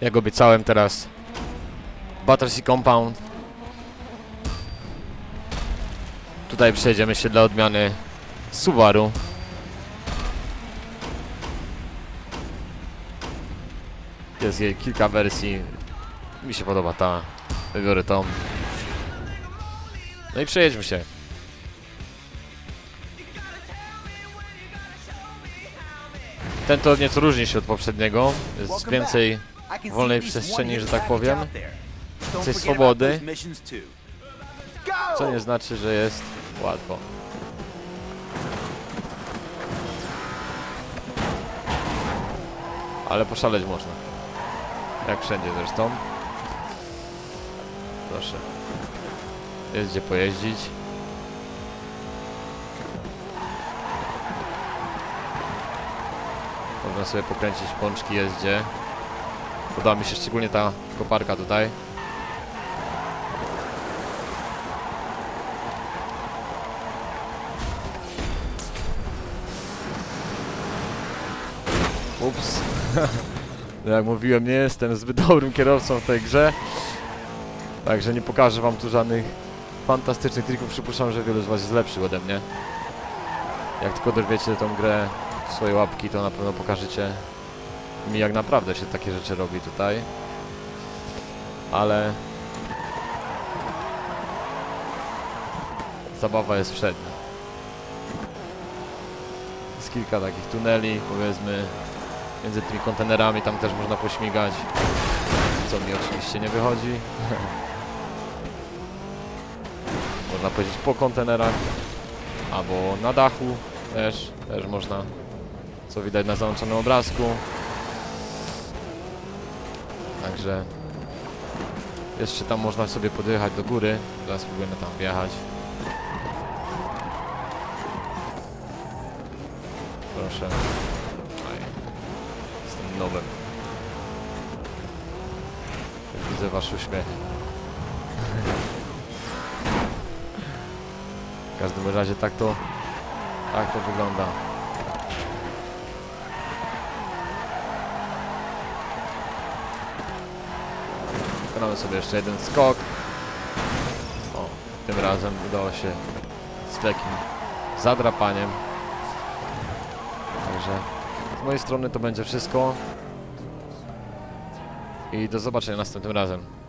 Jak obiecałem teraz Battersea Compound. Tutaj przejdziemy się dla odmiany Subaru. Jest jej kilka wersji. Mi się podoba ta. Wybiorę tą. No i przejedźmy się. Ten to nieco różni się od poprzedniego. Jest więcej wolnej przestrzeni, że tak powiem. Coś swobody. Co nie znaczy, że jest łatwo. Ale poszaleć można. Jak wszędzie zresztą. Proszę. Jest gdzie pojeździć. Można sobie pokręcić pączki, jest gdzie. Podoba mi się szczególnie ta koparka tutaj. Ups. No Jak mówiłem, nie jestem zbyt dobrym kierowcą w tej grze. Także nie pokażę wam tu żadnych fantastycznych trików. Przypuszczam, że wielu z was jest lepszy ode mnie. Jak tylko dorwiecie tą grę w swoje łapki, to na pewno pokażecie mi jak naprawdę się takie rzeczy robi tutaj. Ale... Zabawa jest przednia. Jest kilka takich tuneli, powiedzmy, między tymi kontenerami, tam też można pośmigać. Co mi oczywiście nie wychodzi. można powiedzieć po kontenerach. Albo na dachu też, też można. Co widać na załączonym obrazku. Także jeszcze tam można sobie podjechać do góry. Zaraz spróbujemy tam wjechać. Proszę. Aj. Jestem nowym. Widzę wasz uśmiech. W każdym razie tak to tak to wygląda. Wykonamy sobie jeszcze jeden skok. O, tym razem udało się z lekkim zadrapaniem. Także z mojej strony to będzie wszystko. I do zobaczenia następnym razem.